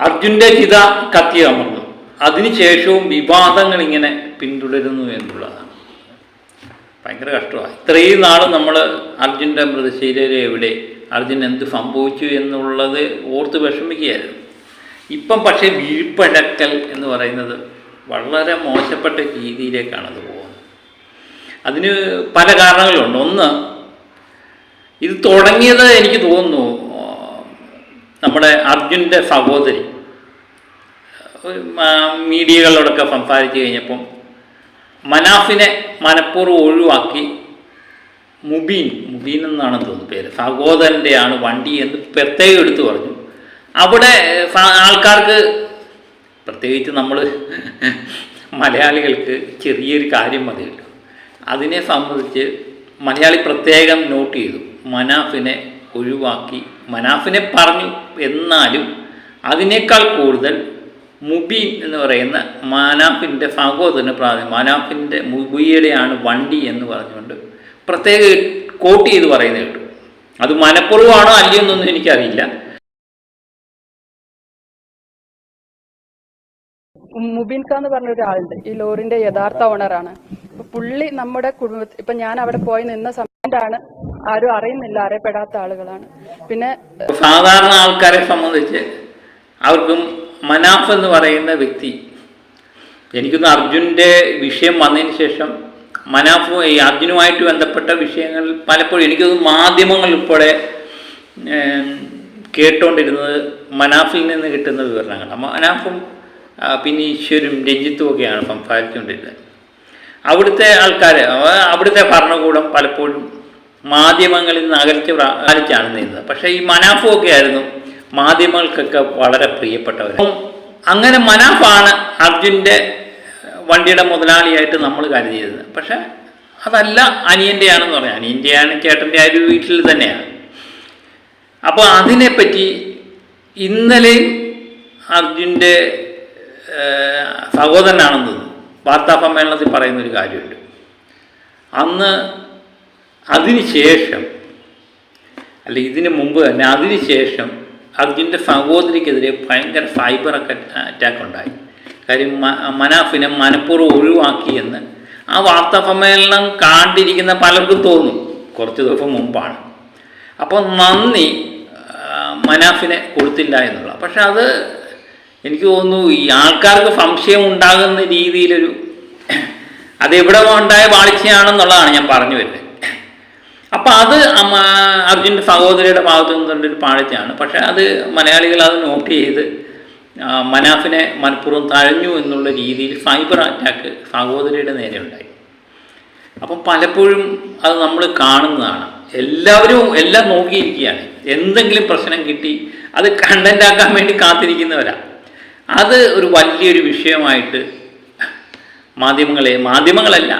അർജുന്റെ ചിത കത്തി അമർന്നു. അതിനുശേഷവും വിവാദങ്ങൾ ഇങ്ങനെ പിന്തുടരുന്നു എന്നുള്ളതാണ്. ഭയങ്കര കഷ്ടമാണ്. ഇത്രയും നാൾ നമ്മൾ അർജുന്റെ മൃതശരീരം എവിടെ അർജുൻ എന്ത് സംഭവിച്ചു എന്നുള്ളത് ഓർത്ത് വിഷമിക്കുകയായിരുന്നു. ഇപ്പം പക്ഷേ വീഴ്പഴക്കൽ എന്ന് പറയുന്നത് വളരെ മോശപ്പെട്ട രീതിയിലേക്കാണ് അത് പോകുന്നത്. അതിന് പല കാരണങ്ങളുണ്ട്. ഒന്ന് ഇത് തുടങ്ങിയത് എനിക്ക് തോന്നുന്നു നമ്മുടെ അർജുന്റെ സഹോദരി മീഡിയകളോടൊക്കെ സംസാരിച്ച് കഴിഞ്ഞപ്പം മനാഫിനെ മനഃപൂർവം ഒഴിവാക്കി മുബീൻ മുബീൻ എന്നാണ് തോന്നുന്നു പേര് സഹോദരന്റെയാണ് വണ്ടി എന്ന് പ്രത്യേകം എടുത്തു പറഞ്ഞു. അവിടെ ആൾക്കാർക്ക് പ്രത്യേകിച്ച് നമ്മൾ മലയാളികൾക്ക് ചെറിയൊരു കാര്യം മതിയല്ലോ. അതിനെ സംബന്ധിച്ച് മലയാളി പ്രത്യേകം നോട്ട് ചെയ്തു. മനാഫിനെ ഒഴിവാക്കി. മനാഫിനെ പറഞ്ഞു എന്നാലും അതിനേക്കാൾ കൂടുതൽ മുബീൻ എന്ന് പറയുന്ന മാനാഫിന്റെ ഭാഗവതന് പ്രാധാന്യം മാനാഫിന്റെ മുബിയുടെയാണ് വണ്ടി എന്ന് പറഞ്ഞുകൊണ്ട് പ്രത്യേക കോട്ട് ചെയ്ത് പറയുന്നത് കേട്ടു. അത് മനഃപൂർവമാണോ അല്ലയോ എന്നൊന്നും എനിക്കറിയില്ല. മുബിൻ ഖാൻ എന്ന് പറഞ്ഞ ഒരാളുണ്ട്. ഈ ലോറിന്റെ യഥാർത്ഥ ഓണറാണ് പുള്ളി നമ്മുടെ കുടുംബത്തിൽ ഇപ്പൊ ഞാൻ അവിടെ പോയി നിന്ന സമയത്താണ് ആരും അറിയുന്നില്ല അറിയപ്പെടാത്ത ആളുകളാണ്. പിന്നെ സാധാരണ ആൾക്കാരെ സംബന്ധിച്ച് അവർക്കും മനാഫ് എന്ന് പറയുന്ന വ്യക്തി എനിക്കൊന്ന് അർജുന്റെ വിഷയം വന്നതിന് ശേഷം മനാഫ് ഈ അർജുനുമായിട്ട് ബന്ധപ്പെട്ട വിഷയങ്ങൾ പലപ്പോഴും എനിക്കത് മാധ്യമങ്ങൾ കേട്ടോണ്ടിരുന്നത് കേട്ടുകൊണ്ടിരുന്നത് മനാഫിൽ നിന്ന് കിട്ടുന്ന വിവരണങ്ങളാണ് മനാഫും പിന്നെ ഈശ്വരും രഞ്ജിത്തും ഒക്കെയാണ് സംസാരിച്ചുകൊണ്ടിരുന്നത് അവിടുത്തെ ആൾക്കാർ അവിടുത്തെ ഭരണകൂടം പലപ്പോഴും മാധ്യമങ്ങളിൽ നിന്ന് അകൽച്ച അകലിച്ചാണ് നീന്തുന്നത് പക്ഷേ ഈ മനാഫും ഒക്കെ ആയിരുന്നു മാധ്യമങ്ങൾക്കൊക്കെ വളരെ പ്രിയപ്പെട്ടവർ അപ്പം അങ്ങനെ മനാഫാണ് അർജുന്റെ വണ്ടിയുടെ മുതലാളിയായിട്ട് നമ്മൾ കരുതിയിരുന്നത് പക്ഷേ അതല്ല അനിയന്റെയാണെന്ന് പറയാം. അനിയന്റെയാണ് ചേട്ടന്റെ ആ ഒരു വീട്ടിൽ തന്നെയാണ്. അപ്പോൾ അതിനെപ്പറ്റി ഇന്നലെ അർജുന്റെ സഹോദരനാണെന്ന്. വാർത്താ സമ്മേളനത്തിൽ പറയുന്നൊരു കാര്യമുണ്ട്. അന്ന് അതിന് ശേഷം അല്ല ഇതിനു മുമ്പ് തന്നെ അതിനുശേഷം അർജുന്റെ സഹോദരിക്കെതിരെ ഭയങ്കര സൈബർ അറ്റാക്ക് ഉണ്ടായി. കാര്യം മനാഫിനെ മനഃപൂർവം ഒഴിവാക്കിയെന്ന് ആ വാർത്താ സമ്മേളനം കാണ്ടിരിക്കുന്ന പലർക്കും തോന്നും കുറച്ച് ദിവസം മുമ്പാണ്. അപ്പോൾ നന്ദി മനാഫിനെ കൊടുത്തില്ല എന്നുള്ള പക്ഷെ അത് എനിക്ക് തോന്നുന്നു ഈ ആൾക്കാർക്ക് സംശയം ഉണ്ടാകുന്ന രീതിയിലൊരു അതെവിടെ ഉണ്ടായ വാഴ്ചയാണെന്നുള്ളതാണ് ഞാൻ പറഞ്ഞു വരുന്നത്. അപ്പം അത് അർജുന്റെ സഹോദരിയുടെ ഭാഗത്തു കണ്ടൊരു പാഴ്ചയാണ് പക്ഷെ അത് മലയാളികൾ അത് നോട്ട് ചെയ്ത് മനാഫിനെ മനഃപൂർവം തഴഞ്ഞു എന്നുള്ള രീതിയിൽ സൈബർ അറ്റാക്ക് സഹോദരിയുടെ നേരെ ഉണ്ടായി. അപ്പം പലപ്പോഴും അത് നമ്മൾ കാണുന്നതാണ്. എല്ലാവരും എല്ലാം നോക്കിയിരിക്കുകയാണ്. എന്തെങ്കിലും പ്രശ്നം കിട്ടി അത് കണ്ടന്റ് ആക്കാൻ വേണ്ടി കാത്തിരിക്കുന്നവരാ. അത് ഒരു വലിയൊരു വിഷയമായിട്ട് മാധ്യമങ്ങളെ മാധ്യമങ്ങളല്ല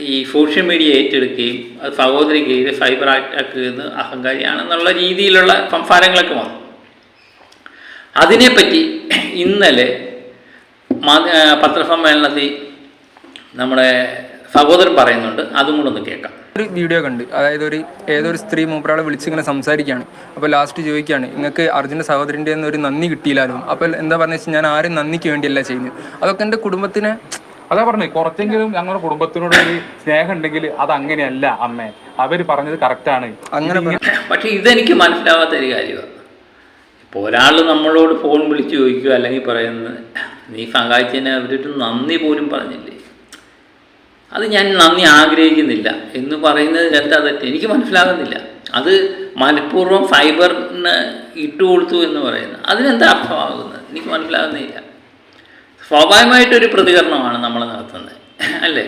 ഈ സോഷ്യൽ മീഡിയ ഏറ്റെടുക്കുകയും അത് സഹോദരിക്ക് സൈബർ അറ്റാക്ക് എന്ന് അഹങ്കാരിയാണെന്നുള്ള രീതിയിലുള്ള സംസാരങ്ങളൊക്കെ വന്നു. അതിനെപ്പറ്റി ഇന്നലെ പത്രസമ്മേളനത്തിൽ നമ്മുടെ സഹോദരൻ പറയുന്നുണ്ട്. അതും കൂടെ ഒന്ന് കേൾക്കാം. ഒരു വീഡിയോ കണ്ട്. അതായത് ഒരു ഏതൊരു സ്ത്രീ മൂപ്പരാളെ വിളിച്ചിങ്ങനെ സംസാരിക്കുകയാണ്. അപ്പോൾ ലാസ്റ്റ് ചോദിക്കുകയാണ് നിങ്ങൾക്ക് അർജുന്റെ സഹോദരന്റെ ഒരു നന്ദി കിട്ടിയില്ലായിരുന്നു? അപ്പോൾ എന്താ പറഞ്ഞു വെച്ചാൽ ഞാൻ ആരും നന്ദിക്ക് വേണ്ടിയല്ല ചെയ്യുന്നത്. അതൊക്കെ എന്റെ കുടുംബത്തിനെ അതാ പറഞ്ഞു കുറച്ചെങ്കിലും ഞങ്ങളുടെ കുടുംബത്തിനോട് ഒരു സ്നേഹം ഉണ്ടെങ്കിൽ അത് അങ്ങനെയല്ല അമ്മേ. അവർ പറഞ്ഞത് കറക്റ്റാണ് അങ്ങനെ പക്ഷെ ഇതെനിക്ക് മനസ്സിലാവാത്ത ഒരു കാര്യമാണ് ഇപ്പോൾ ഒരാൾ നമ്മളോട് ഫോൺ വിളിച്ച് ചോദിക്കുക അല്ലെങ്കിൽ പറയുന്നത് നീ സഹായിച്ചതിന് അവരൊരു നന്ദി പോലും പറഞ്ഞില്ലേ? അത് ഞാൻ നന്ദി ആഗ്രഹിക്കുന്നില്ല. എന്ന് പറയുന്നത് എന്താ തെറ്റ് എനിക്ക് മനസ്സിലാകുന്നില്ല. അത് മനഃപൂർവം ഫൈബറിന് ഇട്ടുകൊടുത്തു എന്ന് പറയുന്നത്. അതിനെന്താ അർത്ഥമാകുന്നത്? എനിക്ക് മനസ്സിലാകുന്നില്ല. സ്വാഭാവികമായിട്ടൊരു പ്രതികരണമാണ് നമ്മൾ നടത്തുന്നത്. അല്ലേ?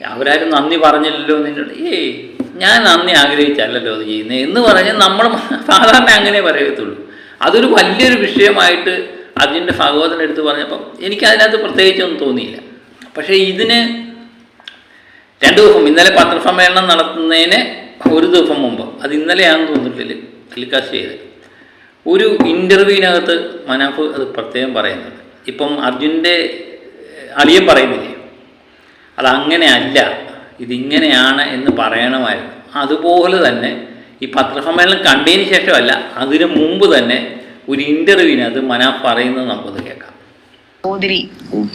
അവരാരും നന്ദി പറഞ്ഞില്ലല്ലോ നിന്നോട് ഏയ് ഞാൻ നന്ദി ആഗ്രഹിച്ചല്ലല്ലോ അത് ചെയ്യുന്നത് എന്ന് പറഞ്ഞ് നമ്മൾ സാധാരണ അങ്ങനെ പറയത്തുള്ളൂ. അതൊരു വലിയൊരു വിഷയമായിട്ട് അതിന്റെ സഹോദരൻ എടുത്ത് പറഞ്ഞപ്പം എനിക്ക് അതിനകത്ത് പ്രത്യേകിച്ചൊന്നും തോന്നിയില്ല. പക്ഷേ ഇതിന് രണ്ട് ദിവസം ഇന്നലെ പത്രസമ്മേളനം നടത്തുന്നതിന് ഒരു ദിവസം മുമ്പ് അത് ഇന്നലെയാണെന്ന് തോന്നിയിട്ടില്ല ടെലികാസ്റ്റ് ചെയ്ത് ഒരു ഇന്റർവ്യൂവിനകത്ത് മനാഫ് അത് പ്രത്യേകം പറയുന്നുണ്ട്. ഇപ്പം അർജുന്റെ അളിയൻ പറയുന്നില്ലേ? അതങ്ങനെയല്ല ഇതിങ്ങനെയാണ് എന്ന് പറയണമായിരുന്നു. അതുപോലെ തന്നെ ഈ പത്രസമ്മേളനം കണ്ടതിന് ശേഷമല്ല അതിനു മുമ്പ് തന്നെ ഒരു ഇന്റർവ്യൂവിനകത്ത് മനാഫ് പറയുന്നത് നമുക്കൊന്ന് കേൾക്കാം. സഹോദരി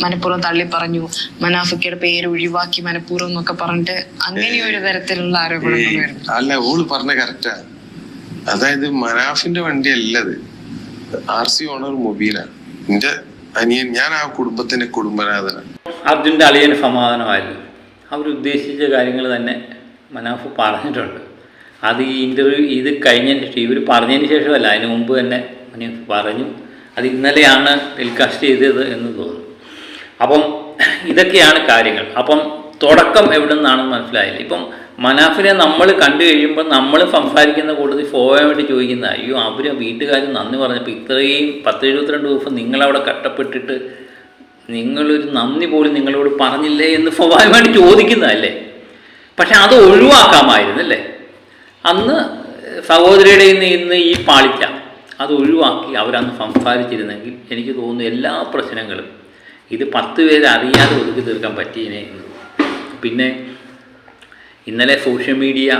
മനഃപൂർവം തള്ളി പറഞ്ഞു മനാഫിക്കയുടെ പേര് ഒഴിവാക്കി മനഃപൂർവം എന്നൊക്കെ പറഞ്ഞിട്ട് അങ്ങനെ ഒരു തരത്തിലുള്ള ആരോപണം അല്ല ഓൾ പറഞ്ഞ കറക്റ്റാ അതായത് മനാഫിന്റെ വണ്ടി അല്ലത് ആർ സി ഓണർ മൊബീലാണ്. എന്റെ അനിയൻ ഞാൻ ആ കുടുംബത്തിന്റെ കുടുംബനാഥനാണ്. അർജുന്റെ അളിയന് സമാധാനമായിരുന്നു അവരുദ്ദേശിച്ച കാര്യങ്ങൾ തന്നെ മനാഫ് പറഞ്ഞിട്ടുണ്ട്. അത് ഈ ഇന്റർവ്യൂ ഇത് കഴിഞ്ഞതിന് ശേഷം ഇവർ പറഞ്ഞതിന് ശേഷമല്ല അതിന് മുമ്പ് തന്നെ മനാഫ് പറഞ്ഞു. അത് ഇന്നലെയാണ് ടെലികാസ്റ്റ് ചെയ്തത് എന്ന് തോന്നുന്നു. അപ്പം ഇതൊക്കെയാണ് കാര്യങ്ങൾ. അപ്പം തുടക്കം എവിടെ നിന്നാണെന്ന് മനസ്സിലായില്ല. ഇപ്പം മനാഫിനെ നമ്മൾ കണ്ടു കഴിയുമ്പോൾ നമ്മൾ സംസാരിക്കുന്ന കൂട്ടത്തിൽ പോകാൻ വേണ്ടി ചോദിക്കുന്ന അയ്യോ അവർ വീട്ടുകാർ നന്ദി പറഞ്ഞപ്പോൾ ഇത്രയും പത്ത് എഴുപത്തിരണ്ട് ദിവസം നിങ്ങളവിടെ കഷ്ടപ്പെട്ടിട്ട് നിങ്ങളൊരു നന്ദി പോലും നിങ്ങളോട് പറഞ്ഞില്ലേ എന്ന് സ്വാഭാവികമായിട്ട് ചോദിക്കുന്നതല്ലേ? പക്ഷെ അത് ഒഴിവാക്കാമായിരുന്നല്ലേ? അന്ന് സഹോദരിയുടെ നിന്ന് ഈ പാളിച്ച അത് ഒഴിവാക്കി അവരന്ന് സംസാരിച്ചിരുന്നെങ്കിൽ എനിക്ക് തോന്നുന്നു എല്ലാ പ്രശ്നങ്ങളും ഇത് പത്ത് പേര് അറിയാതെ ഒതുക്കി തീർക്കാൻ പറ്റിയതിനെ പിന്നെ ഇന്നലെ സോഷ്യൽ മീഡിയ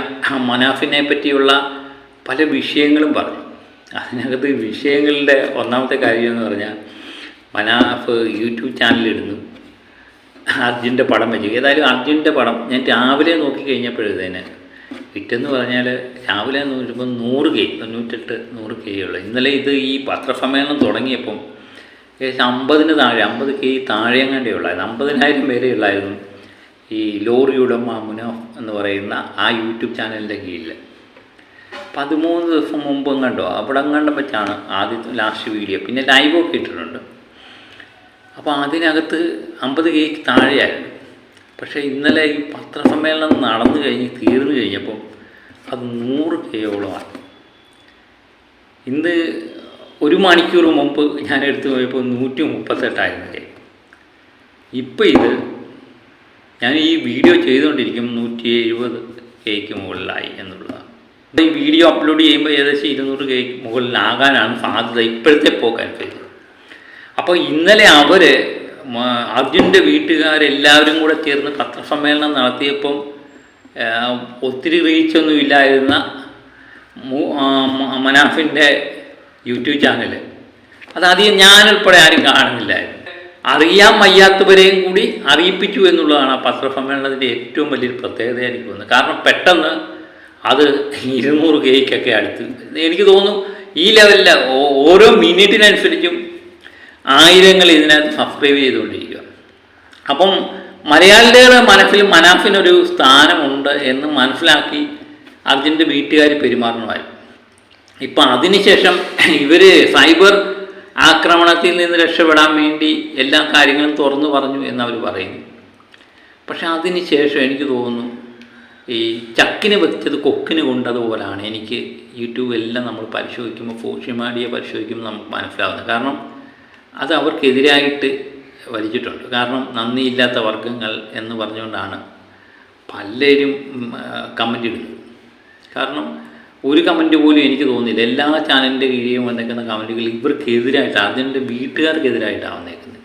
മനാഫിനെ പറ്റിയുള്ള പല വിഷയങ്ങളും പറഞ്ഞു. അതിനകത്ത് വിഷയങ്ങളുടെ ഒന്നാമത്തെ കാര്യം എന്ന് പറഞ്ഞാൽ മനാഫ് യൂട്യൂബ് ചാനലിടുന്നു അർജുന്റെ പടം വെച്ചു. ഏതായാലും അർജുന്റെ പടം ഞാൻ രാവിലെ നോക്കി കഴിഞ്ഞപ്പോഴത്തേന് പിറ്റെന്ന് പറഞ്ഞാൽ രാവിലെ നോക്കുമ്പോൾ നൂറ് കെ തൊണ്ണൂറ്റെട്ട് നൂറ് കെ ഉള്ളു. ഇന്നലെ ഇത് ഈ പത്രസമ്മേളനം തുടങ്ങിയപ്പം ഏകദേശം അമ്പതിന് താഴെ അമ്പത് കെ താഴെ എങ്ങാണ്ടേ ഉള്ളായിരുന്നു. അമ്പതിനായിരം പേരെ ഉള്ളായിരുന്നു. ഈ ലോറി ഉടമ മുനോഫ് എന്ന് പറയുന്ന ആ യൂട്യൂബ് ചാനലിന്റെ കീഴിൽ പതിമൂന്ന് ദിവസം മുമ്പ് കണ്ടോ? അവിടെ കണ്ട വെച്ചാണ് ആദ്യത്തെ ലാസ്റ്റ് വീഡിയോ. പിന്നെ ലൈവൊക്കെ ഇട്ടിട്ടുണ്ട്. അപ്പോൾ അതിനകത്ത് അമ്പത് കേക്ക് താഴെയായിരുന്നു. പക്ഷേ ഇന്നലെ ഈ പത്രസമ്മേളനം നടന്നു കഴിഞ്ഞ് തീർന്നു കഴിഞ്ഞപ്പോൾ അത് നൂറ് കേയോളമാണ് ഇന്ന് ഒരു മണിക്കൂർ മുമ്പ് ഞാൻ എടുത്തു പോയപ്പോൾ നൂറ്റി മുപ്പത്തെട്ടായിരുന്നു കേക്ക് ഇപ്പം ഇത് ഞാൻ ഈ വീഡിയോ ചെയ്തുകൊണ്ടിരിക്കും നൂറ്റി എഴുപത് കേക്ക് മുകളിലായി എന്നുള്ളതാണ്. ഈ വീഡിയോ അപ്ലോഡ് ചെയ്യുമ്പോൾ ഏകദേശം ഇരുന്നൂറ് കേക്ക് മുകളിലാകാനാണ് സാധ്യത ഇപ്പോഴത്തെ പോക്കനുസരിച്ച് അപ്പോൾ ഇന്നലെ അവർ അർജുന്റെ വീട്ടുകാരെല്ലാവരും കൂടെ ചേർന്ന് പത്രസമ്മേളനം നടത്തിയപ്പം ഒത്തിരി റീച്ചൊന്നും ഇല്ലായിരുന്ന മനാഫിന്റെ യൂട്യൂബ് ചാനൽ അതാദ്യം ഞാനുൾപ്പെടെ ആരും കാണുന്നില്ലായിരുന്നു. അറിയാൻ വയ്യാത്തവരെയും കൂടി അറിയിപ്പിച്ചു എന്നുള്ളതാണ് ആ പത്രസമ്മേളനത്തിന്റെ ഏറ്റവും വലിയൊരു പ്രത്യേകത എനിക്ക് തോന്നുന്നത്. കാരണം പെട്ടെന്ന് അത് ഇരുന്നൂറ് കേക്കൊക്കെ അടുത്ത് എനിക്ക് തോന്നുന്നു ഈ ലെവലിൽ ഓരോ മിനിറ്റിനനുസരിച്ചും ആയിരങ്ങൾ ഇതിനകത്ത് സബ്സ്ക്രൈബ് ചെയ്തുകൊണ്ടിരിക്കുക. അപ്പം മലയാളികളുടെ മനസ്സിൽ മനാഫിനൊരു സ്ഥാനമുണ്ട് എന്ന് മനസ്സിലാക്കി അർജുന്റെ വീട്ടുകാർ പെരുമാറണമായിരുന്നു ഇപ്പം അതിനുശേഷം ഇവർ സൈബർ ആക്രമണത്തിൽ നിന്ന് രക്ഷപ്പെടാൻ വേണ്ടി എല്ലാ കാര്യങ്ങളും തുറന്നു പറഞ്ഞു എന്നവർ പറയുന്നു. പക്ഷെ അതിന് ശേഷം എനിക്ക് തോന്നുന്നു ഈ ചക്കിന് വെച്ചത് കൊക്കിന് കൊണ്ടതുപോലാണ് എനിക്ക് യൂട്യൂബ് എല്ലാം നമ്മൾ പരിശോധിക്കുമ്പോൾ സോഷ്യൽ മീഡിയ പരിശോധിക്കുമ്പോൾ നമുക്ക് മനസ്സിലാവുന്നത്. കാരണം അത് അവർക്കെതിരായിട്ട് വലിച്ചിട്ടുണ്ട്. കാരണം നന്ദിയില്ലാത്ത വർഗങ്ങൾ എന്ന് പറഞ്ഞുകൊണ്ടാണ് പലരും കമന്റ് ഇടുന്നത്. കാരണം ഒരു കമന്റ് പോലും എനിക്ക് തോന്നിയില്ല എല്ലാ ചാനലിന്റെ കീഴിലും വന്നേക്കുന്ന കമന്റുകൾ ഇവർക്കെതിരായിട്ട് അതിന്റെ വീട്ടുകാർക്കെതിരായിട്ടാണ് വന്നേക്കുന്നത്.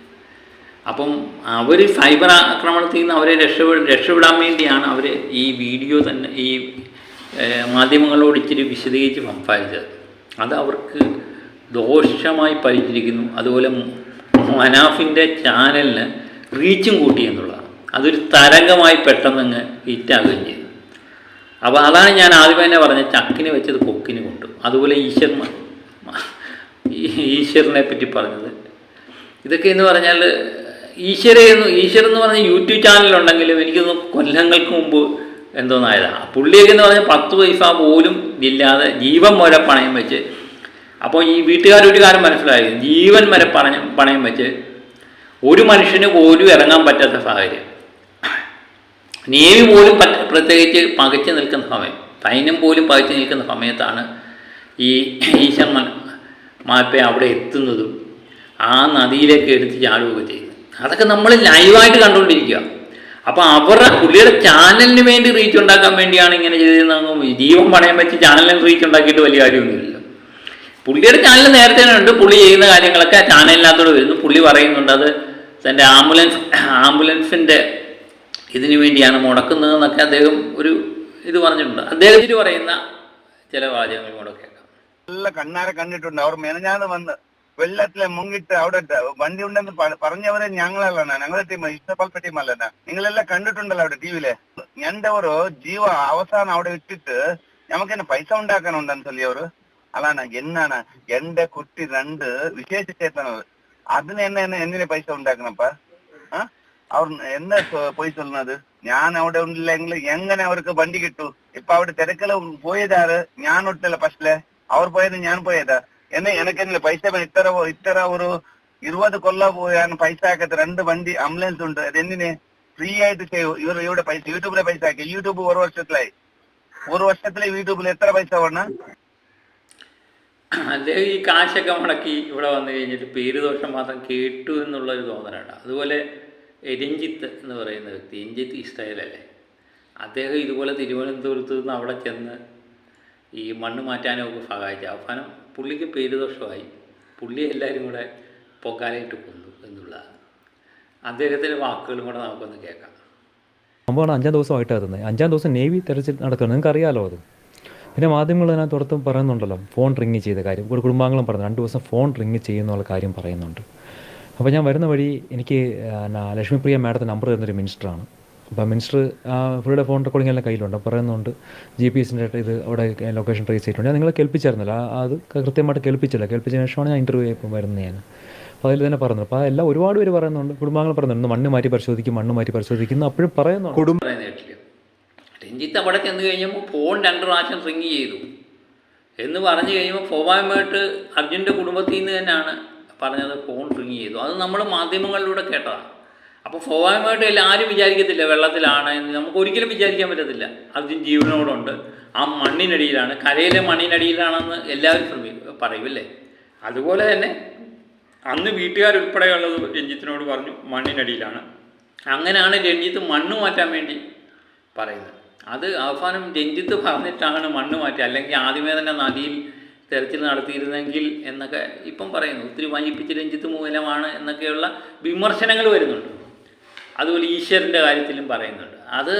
അപ്പം അവർ സൈബർ ആക്രമണത്തിൽ നിന്ന് അവരെ രക്ഷപ്പെട രക്ഷപ്പെടാൻ വേണ്ടിയാണ് അവർ ഈ വീഡിയോ തന്നെ ഈ മാധ്യമങ്ങളോട് ഇച്ചിരി വിശദീകരിച്ച് സംസാരിച്ചത്. അത് അവർക്ക് ദോഷമായി പരിചരിക്കുന്നു. അതുപോലെ മനാഫിന്റെ ചാനലിന് റീച്ചും കൂട്ടി എന്നുള്ളതാണ്. അതൊരു തരംഗമായി പെട്ടെന്നങ്ങ് ഹിറ്റാകുകയും ചെയ്തു. അപ്പോൾ അതാണ് ഞാൻ ആദ്യമേ തന്നെ പറഞ്ഞത് ചക്കിന് വെച്ചത് കൊക്കിന് കൊണ്ടു അതുപോലെ ഈശ്വരൻ ഈശ്വരനെ പറ്റി പറഞ്ഞത്. ഇതൊക്കെ എന്ന് പറഞ്ഞാൽ ഈശ്വര എന്ന് ഈശ്വരൻ എന്ന് പറഞ്ഞ യൂട്യൂബ് ചാനലുണ്ടെങ്കിലും എനിക്കൊന്ന് കൊല്ലങ്ങൾക്ക് മുമ്പ് എന്തോന്നായതാണ് പുള്ളിയൊക്കെ എന്ന് പറഞ്ഞാൽ പത്ത് പൈസ പോലും ഇല്ലാതെ ജീവൻ വരെ പണയം വെച്ച് അപ്പോൾ ഈ വീട്ടുകാർ ഒരു കാര്യം മനസ്സിലായി. ജീവൻ വരെ പണയം പണയം വെച്ച് ഒരു മനുഷ്യന് പോലും ഇറങ്ങാൻ പറ്റാത്ത സാഹചര്യം. നേവി പോലും പ്രത്യേകിച്ച് പകച്ചു നിൽക്കുന്ന സമയം സൈന്യം പോലും പകച്ചു നിൽക്കുന്ന സമയത്താണ് ഈ ഈശ്വരൻ മാപ്പ അവിടെ എത്തുന്നതും ആ നദിയിലേക്ക് എടുത്ത് ചാടുകയൊക്കെ ചെയ്യുന്നത്. അതൊക്കെ നമ്മൾ ലൈവായിട്ട് കണ്ടുകൊണ്ടിരിക്കുക. അപ്പോൾ അവരുടെ പുള്ളിയുടെ ചാനലിന് വേണ്ടി റീച്ച് ഉണ്ടാക്കാൻ വേണ്ടിയാണ് ഇങ്ങനെ ചെയ്തതെന്ന് ജീവൻ പണയം വെച്ച് ചാനലിന് റീച്ച് ഉണ്ടാക്കിയിട്ട് വലിയ കാര്യമൊന്നുമില്ല പുള്ളിയുടെ ചാനൽ നേരത്തെ ഉണ്ട് പുള്ളി ചെയ്യുന്ന കാര്യങ്ങളൊക്കെ ആ ചാനലിനകത്തോട് വരുന്നു. പുള്ളി പറയുന്നുണ്ട് അത് തന്റെ ആംബുലൻസ് ആംബുലൻസിന്റെ ഇതിനു വേണ്ടിയാണ് മുടക്കുന്നതെന്നൊക്കെ അദ്ദേഹം ഒരു ഇത് പറഞ്ഞിട്ടുണ്ട്. അദ്ദേഹത്തിന് പറയുന്ന ചില വാചകങ്ങൾ കൂടെ കേൾക്കാം. നല്ല കണ്ണാരെ കണ്ടിട്ടുണ്ട്. അവർ മെനഞ്ഞാന്ന് വന്ന് വെള്ളത്തിലെ മുങ്ങിട്ട് അവിടെ വണ്ടി ഉണ്ടെന്ന് പറഞ്ഞവരെ ഞങ്ങളല്ല ഞങ്ങളെ ടീം ഇഷ്ടപ്പെട്ട ടീം അല്ല നിങ്ങളെല്ലാം കണ്ടിട്ടുണ്ടല്ലോ അവിടെ ടിവിയിലെ എന്റെ ഒരു ജീവ അവസാനം അവിടെ ഇട്ടിട്ട് നമുക്ക് തന്നെ പൈസ ഉണ്ടാക്കാനുണ്ടെന്ന് ചൊല്ലിയവര് അതാണ് എന്നാണ് എന്റെ കുട്ടി രണ്ട് വിശേഷിച്ചേത്തണത് അതിന് എന്നെ എന്നെ എന്തിനെ പൈസ ഉണ്ടാക്കണപ്പ ആ? അവർ എന്താ പോയി ചൊല്ലുന്നത്? ഞാൻ അവിടെ ഉണ്ടില്ലെങ്കിൽ എങ്ങനെ അവർക്ക് വണ്ടി കിട്ടൂ? ഇപ്പൊ അവിടെ തിരക്കിൽ പോയതാറ് ഞാൻ ഒട്ടില്ല പക്ഷേ അവർ പോയത് ഞാൻ പോയതാ. എന്നെ എനിക്കെന്നില്ല പൈസ. ഇത്ര ഇത്ര ഒരു ഇരുപത് കൊല്ല പോയാൻ പൈസ ആക്കത്ത് രണ്ട് വണ്ടി ആംബുലൻസ് ഉണ്ട്. അത് എന്തിന് ഫ്രീ ആയിട്ട് ചെയ്യൂ. ഇവർ ഇവിടെ പൈസ യൂട്യൂബിലെ പൈസ ആക്കി. യൂട്യൂബ് ഒരു വർഷത്തിലായി. ഒരു വർഷത്തിലെ യൂട്യൂബിൽ എത്ര പൈസ വേണം അദ്ദേഹം ഈ കാശൊക്കെ മുടക്കി ഇവിടെ വന്നു കഴിഞ്ഞിട്ട് പേര് ദോഷം മാത്രം കേട്ടു എന്നുള്ളൊരു തോന്നലാണ്. അതുപോലെ രഞ്ജിത്ത് എന്ന് പറയുന്ന വ്യക്തി. രഞ്ജിത്ത് ഇസ്രായേലല്ലേ അദ്ദേഹം ഇതുപോലെ തിരുവനന്തപുരത്ത് നിന്ന് അവിടെ ചെന്ന് ഈ മണ്ണ് മാറ്റാനൊക്കെ സഹായിച്ചു. അവസാനം പുള്ളിക്ക് പേര് ദോഷമായി പുള്ളി എല്ലാവരും കൂടെ പൊക്കാലയിട്ട് കൊന്നു എന്നുള്ളതാണ്. അദ്ദേഹത്തിന്റെ വാക്കുകളും കൂടെ നമുക്കൊന്ന് കേൾക്കാം. സംഭവമാണ് അഞ്ചാം ദിവസമായിട്ടാണ് തന്നെ അഞ്ചാം ദിവസം നേവി തെരച്ചിൽ നടക്കുന്നത് നിങ്ങൾക്ക് അറിയാലോ അത്? പിന്നെ മാധ്യമങ്ങൾ അതിനകത്ത് പുറത്തും പറയുന്നുണ്ടല്ലോ ഫോൺ റിങ് ചെയ്ത കാര്യം. ഒരു കുടുംബാംഗങ്ങളും പറഞ്ഞു രണ്ട് ദിവസം ഫോൺ റിങ് ചെയ്യുന്നുള്ള കാര്യം പറയുന്നുണ്ട്. അപ്പോൾ ഞാൻ വരുന്ന വഴി എനിക്ക് എന്നാ ലക്ഷ്മിപ്രിയ മാഡത്തിന്റെ നമ്പർ തരുന്നൊരു മിനിസ്റ്ററാണ്. അപ്പോൾ മിനിസ്റ്റർ പുള്ളിയുടെ ഫോൺ റെക്കോർഡിംഗ് എല്ലാം കയ്യിലുണ്ട്. അപ്പോൾ പറയുന്നുണ്ട് ജി പി എസിന്റെ ഇത് അവിടെ ലൊക്കേഷൻ ട്രേസ് ചെയ്തിട്ടുണ്ട്. ഞാൻ നിങ്ങളെ കേൾപ്പിച്ചായിരുന്നില്ല. അത് കൃത്യമായിട്ട് കേൾപ്പിച്ചില്ല. കേൾപ്പിച്ചതിന് ശേഷമാണ് ഞാൻ ഇന്റർവ്യൂ ഇപ്പം വരുന്നത് ഞാൻ അപ്പോൾ അതിൽ തന്നെ പറഞ്ഞു അപ്പോൾ എല്ലാം ഒരുപാട് പേര് പറയുന്നുണ്ട്. കുടുംബാംഗങ്ങൾ പറയുന്നുണ്ട്. മണ്ണ് മാറ്റി പരിശോധിക്കും മണ്ണ് മാറ്റി പരിശോധിക്കുന്നു അപ്പോഴും പറയുന്നുണ്ട്. കുടുംബം രഞ്ജിത്ത് അവിടെ ചെന്ന് കഴിഞ്ഞപ്പോൾ ഫോൺ രണ്ട് പ്രാവശ്യം റിങ് ചെയ്തു. എന്ന് പറഞ്ഞു കഴിയുമ്പോൾ സ്വാഭാവികമായിട്ട് അർജുന്റെ കുടുംബത്തിൽ നിന്ന് തന്നെയാണ് പറഞ്ഞത് ഫോൺ റിങ് ചെയ്തു. അത് നമ്മൾ മാധ്യമങ്ങളിലൂടെ കേട്ടതാണ്. അപ്പോൾ സ്വാഭാവികമായിട്ടും എല്ലാവരും വിചാരിക്കത്തില്ല വെള്ളത്തിലാണ് എന്ന്. നമുക്ക് ഒരിക്കലും വിചാരിക്കാൻ പറ്റത്തില്ല. അർജുൻ ജീവനോടുണ്ട്. ആ മണ്ണിനടിയിലാണ്. കരയിലെ മണ്ണിനടിയിലാണെന്ന് എല്ലാവരും ശ്രമി പറയുമല്ലേ അതുപോലെ തന്നെ അന്ന് വീട്ടുകാരുൾപ്പെടെയുള്ളത് രഞ്ജിത്തിനോട് പറഞ്ഞു മണ്ണിനടിയിലാണ്. അങ്ങനെയാണ് രഞ്ജിത്ത് മണ്ണ് മാറ്റാൻ വേണ്ടി പറയുന്നത്. അത് അവസാനം രഞ്ജിത്ത് പറഞ്ഞിട്ടാണ് മണ്ണ് മാറ്റി അല്ലെങ്കിൽ ആദ്യമേ തന്നെ നദിയിൽ തെരച്ചിൽ നടത്തിയിരുന്നെങ്കിൽ എന്നൊക്കെ ഇപ്പം പറയുന്നു. ഒത്തിരി വൈകിപ്പിച്ച് രഞ്ജിത്ത് മൂലമാണ് എന്നൊക്കെയുള്ള വിമർശനങ്ങൾ വരുന്നുണ്ട്. അതുപോലെ ഈശ്വരന്റെ കാര്യത്തിലും പറയുന്നുണ്ട്. അത്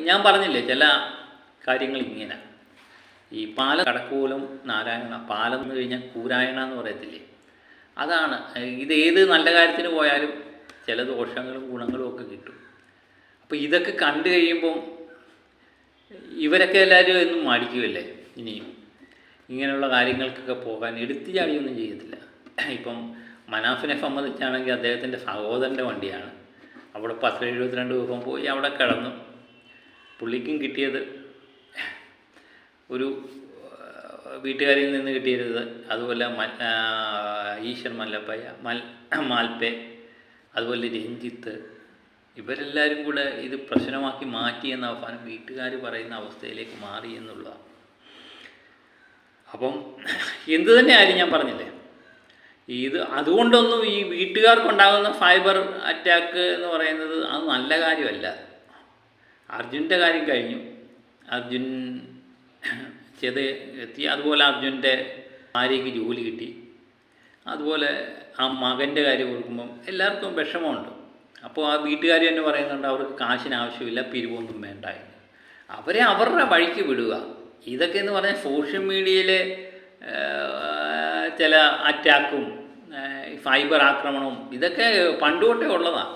ഞാൻ പറഞ്ഞില്ലേ ചില കാര്യങ്ങൾ ഇങ്ങനെ. ഈ പാല കടക്കൂലം നാരായണ പാലം എന്ന് കഴിഞ്ഞാൽ കൂരായണ എന്ന് പറയത്തില്ലേ? അതാണ്. ഇത് ഏത് നല്ല കാര്യത്തിന് പോയാലും ചില ദോഷങ്ങളും ഗുണങ്ങളും ഒക്കെ കിട്ടും. അപ്പോൾ ഇതൊക്കെ കണ്ടു കഴിയുമ്പം ഇവരൊക്കെ എല്ലാവരും എന്നും മടിക്കുമല്ലേ ഇനിയും? ഇങ്ങനെയുള്ള കാര്യങ്ങൾക്കൊക്കെ പോകാൻ എടുത്തു ചാടിയൊന്നും ചെയ്യത്തില്ല. ഇപ്പം മനാഫിനെ സംബന്ധിച്ചാണെങ്കിൽ അദ്ദേഹത്തിന്റെ സഹോദരന്റെ വണ്ടിയാണ്. അവിടെ പത്ത് എഴുപത്തിരണ്ട് ദിവസം പോയി അവിടെ കിടന്നു. പുള്ളിക്കും കിട്ടിയത് ഒരു വീട്ടുകാരിൽ നിന്ന് കിട്ടിയിരുന്നത് അതുപോലെ മ ഈശ്വർ മല്ലപ്പയ്യ മൽ മാൽപ്പെ അതുപോലെ രഞ്ജിത്ത്. ഇവരെല്ലാവരും കൂടെ ഇത് പ്രശ്നമാക്കി മാറ്റി എന്ന അവസാനം വീട്ടുകാർ പറയുന്ന അവസ്ഥയിലേക്ക് മാറി എന്നുള്ളതാണ്. അപ്പം എന്തു തന്നെ ആയാലും ഞാൻ പറഞ്ഞില്ലേ? ഇത് അതുകൊണ്ടൊന്നും ഈ വീട്ടുകാർക്കുണ്ടാകുന്ന ഫൈബർ അറ്റാക്ക് എന്ന് പറയുന്നത് അത് നല്ല കാര്യമല്ല. അർജുന്റെ കാര്യം കഴിഞ്ഞു. അർജുൻ ചെയ്ത് എത്തി. അതുപോലെ അർജുന്റെ ഭാര്യയ്ക്ക് ജോലി കിട്ടി. അതുപോലെ ആ മകന്റെ കാര്യം കൊടുക്കുമ്പം എല്ലാവർക്കും വിഷമമുണ്ട്. അപ്പോൾ ആ വീട്ടുകാർ തന്നെ പറയുന്നുണ്ട് അവർക്ക് കാശിന് ആവശ്യമില്ല പിരിവൊന്നും വേണ്ട അവരെ അവരുടെ വഴിക്ക് വിടുക. ഇതൊക്കെ എന്ന് പറഞ്ഞാൽ സോഷ്യൽ മീഡിയയിലെ ചില അറ്റാക്കും ഫൈബർ ആക്രമണവും ഇതൊക്കെ പണ്ടുകൊട്ടേ ഉള്ളതാണ്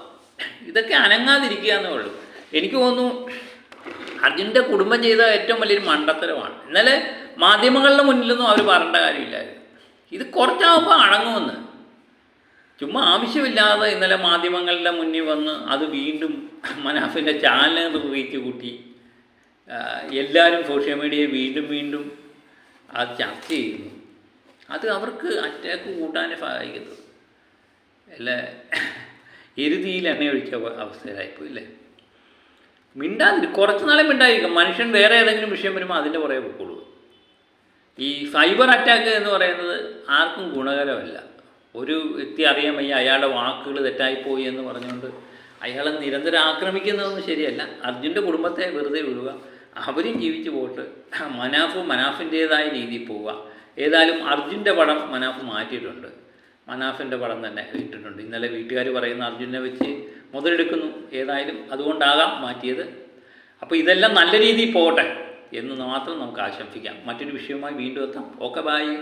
ഇതൊക്കെ അനങ്ങാതിരിക്കുക എന്നേ ഉള്ളൂ. എനിക്ക് തോന്നുന്നു അർജുന്റെ കുടുംബം ചെയ്ത ഏറ്റവും വലിയൊരു മണ്ടത്തരമാണ്. ഇന്നലെ മാധ്യമങ്ങളുടെ മുന്നിലൊന്നും അവർ പറയേണ്ട കാര്യമില്ലായിരുന്നു. ഇത് കുറച്ചാകുമ്പോൾ അടങ്ങുമെന്ന് ചുമ്മാ ആവശ്യമില്ലാതെ ഇന്നലെ മാധ്യമങ്ങളുടെ മുന്നിൽ വന്ന് അത് വീണ്ടും മനാഫിന്റെ ചാനൽ റീച്ച് കൂട്ടി. എല്ലാവരും സോഷ്യൽ മീഡിയയെ വീണ്ടും വീണ്ടും അത് ചർച്ച ചെയ്യുന്നു. അത് അവർക്ക് അറ്റാക്ക് കൂട്ടാനേ സഹായിക്കുന്നു. അല്ല? എരുതിയിൽ എണ്ണ ഒഴിച്ച അവസ്ഥയിലായിപ്പോയി അല്ലേ? മിണ്ടാതിരി കുറച്ച് നാളെ മിണ്ടായിരിക്കും മനുഷ്യൻ വേറെ ഏതെങ്കിലും വിഷയം വരുമ്പോൾ അതിന്റെ പുറകെ പൊക്കോളൂ. ഈ സൈബർ അറ്റാക്ക് എന്ന് പറയുന്നത് ആർക്കും ഗുണകരമല്ല. ഒരു വ്യക്തി അറിയാൻ വയ്യ അയാളുടെ വാക്കുകൾ തെറ്റായിപ്പോയി എന്ന് പറഞ്ഞുകൊണ്ട് അയാളെ നിരന്തരം ആക്രമിക്കുന്നതൊന്നും ശരിയല്ല. അർജുന്റെ കുടുംബത്തെ വെറുതെ വിടുക. അവരും ജീവിച്ചു പോയിട്ട് മനാഫ് മനാഫിന്റേതായ രീതി പോവുക. ഏതായാലും അർജുന്റെ പടം മനാഫ് മാറ്റിയിട്ടുണ്ട്. മനാഫിന്റെ പടം തന്നെ ഇട്ടിട്ടുണ്ട്. ഇന്നലെ വീട്ടുകാർ പറയുന്ന അർജുനെ വെച്ച് മുതലെടുക്കുന്നു. ഏതായാലും അതുകൊണ്ടാകാം മാറ്റിയത്. അപ്പോൾ ഇതെല്ലാം നല്ല രീതിയിൽ പോകട്ടെ എന്ന് മാത്രം നമുക്ക് ആശംസിക്കാം. മറ്റൊരു വിഷയവുമായി വീണ്ടും എത്താം. Okay bye